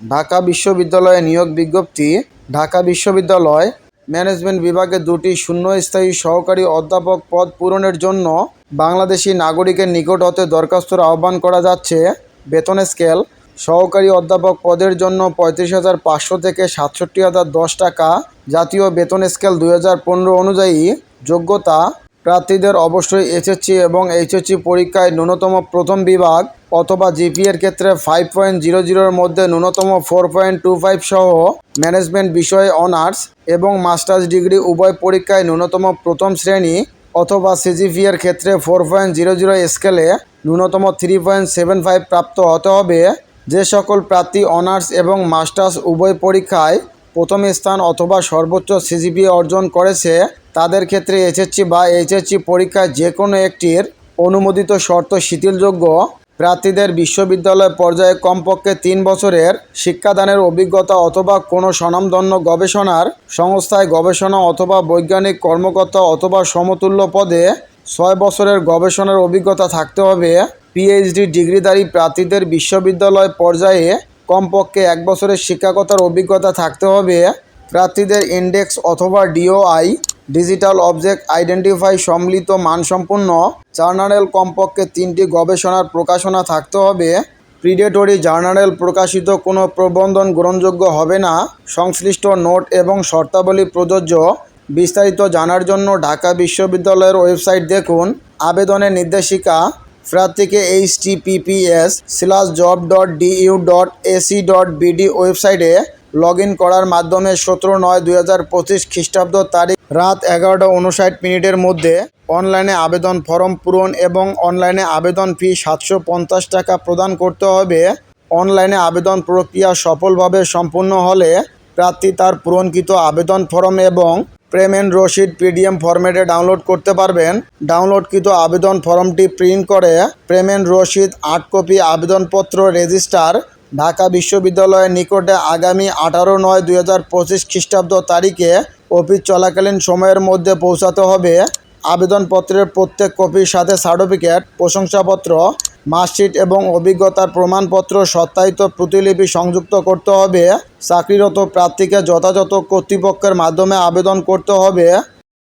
ঢাকা বিশ্ববিদ্যালয়ে নিয়োগ বিজ্ঞপ্তি, ঢাকা বিশ্ববিদ্যালয় ম্যানেজমেন্ট বিভাগে দুটি শূন্যস্থায়ী সহকারী অধ্যাপক পদ পূরণের জন্য বাংলাদেশি নাগরিকের নিকট হতে দরখাস্তর আহ্বান করা যাচ্ছে। বেতন স্কেল, সহকারী অধ্যাপক পদের জন্য পঁয়ত্রিশ হাজার পাঁচশো থেকে সাতষট্টি হাজার দশ টাকা। জাতীয় বেতন স্কেল দুই হাজার পনেরো অনুযায়ী যোগ্যতা প্রার্থীদের অবশ্যই এসএসসি এবং এইচএসসি পরীক্ষায় ন্যূনতম প্রথম বিভাগ অথবা জিপিএর ক্ষেত্রে ফাইভ পয়েন্ট জিরো জিরোর মধ্যে ন্যূনতম ফোর পয়েন্ট টু ফাইভ সহ ম্যানেজমেন্ট বিষয়ে অনার্স এবং মাস্টার্স ডিগ্রি উভয় পরীক্ষায় ন্যূনতম প্রথম শ্রেণি অথবা সিজিপিএর ক্ষেত্রে ফোর পয়েন্ট জিরো জিরো স্কেলে ন্যূনতম থ্রি পয়েন্ট সেভেন ফাইভ প্রাপ্ত হতে হবে। যে সকল প্রার্থী অনার্স এবং মাস্টার্স উভয় পরীক্ষায় প্রথম স্থান অথবা সর্বোচ্চ সিজিপিএ অর্জন করেছে তাদের ক্ষেত্রে এসএসসি বা এইচএসসি পরীক্ষায় যে কোনো একটির অনুমোদিত শর্ত শিথিলযোগ্য। প্রার্থীদের বিশ্ববিদ্যালয় পর্যায়ে কমপক্ষে তিন বছরের শিক্ষাদানের অভিজ্ঞতা অথবা কোনো স্বনামধন্য গবেষণার সংস্থায় গবেষণা অথবা বৈজ্ঞানিক কর্মকর্তা অথবা সমতুল্য পদে ছয় বছরের গবেষণার অভিজ্ঞতা থাকতে হবে। পিএইচডি ডিগ্রিধারী প্রার্থীদের বিশ্ববিদ্যালয় পর্যায়ে কমপক্ষে এক বছরের শিক্ষকতার অভিজ্ঞতা থাকতে হবে। প্রার্থীদের ইন্ডেক্স অথবা ডিওআই, ডিজিটাল অবজেক্ট আইডেন্টিফাই, সম্মিলিত মানসম্পন্ন জার্নালেল কমপক্ষে তিনটি গবেষণার প্রকাশনা থাকতে হবে। প্রিডেটরি জার্নালেল প্রকাশিত কোনো প্রবন্ধন গ্রহণযোগ্য হবে না। সংশ্লিষ্ট নোট এবং শর্তাবলী প্রযোজ্য। বিস্তারিত জানার জন্য ঢাকা বিশ্ববিদ্যালয়ের ওয়েবসাইট দেখুন। আবেদনের নির্দেশিকা প্রার্থীকে H T TPPS slash job dot DU dot AC dot BD ওয়েবসাইটে লগ ইন করার মাধ্যমে সতেরো নয় দুই হাজার পঁচিশ খ্রিস্টাব্দ তারিখ রাত এগারোটা উনষাট মিনিটের মধ্যে অনলাইনে আবেদন ফর্ম পূরণ এবং অনলাইনে আবেদন ফি সাতশো পঞ্চাশ টাকা প্রদান করতে হবে। অনলাইনে আবেদন প্রক্রিয়া সফলভাবে সম্পূর্ণ হলে প্রার্থী তার পূরণকৃত আবেদন ফর্ম এবং পেমেন্ট রসিদ পিডিএম ফরম্যাটে ডাউনলোড করতে পারবেন। ডাউনলোডকৃত আবেদন ফর্মটি প্রিন্ট করে পেমেন্ট রসিদ আট কপি আবেদনপত্র রেজিস্টার। ঢাকা বিশ্ববিদ্যালয়ের নিকটে আগামী আঠারো নয় দু হাজার পঁচিশ খ্রিস্টাব্দ তারিখে অফিস চলাকালীন সময়ের মধ্যে পৌঁছাতে হবে। আবেদনপত্রের প্রত্যেক কপির সাথে সার্টিফিকেট, প্রশংসাপত্র, মার্কশিট এবং অভিজ্ঞতার প্রমাণপত্র সত্যায়িত প্রতিলিপি সংযুক্ত করতে হবে। চাকরিরত প্রার্থীকে যথাযথ কর্তৃপক্ষের মাধ্যমে আবেদন করতে হবে।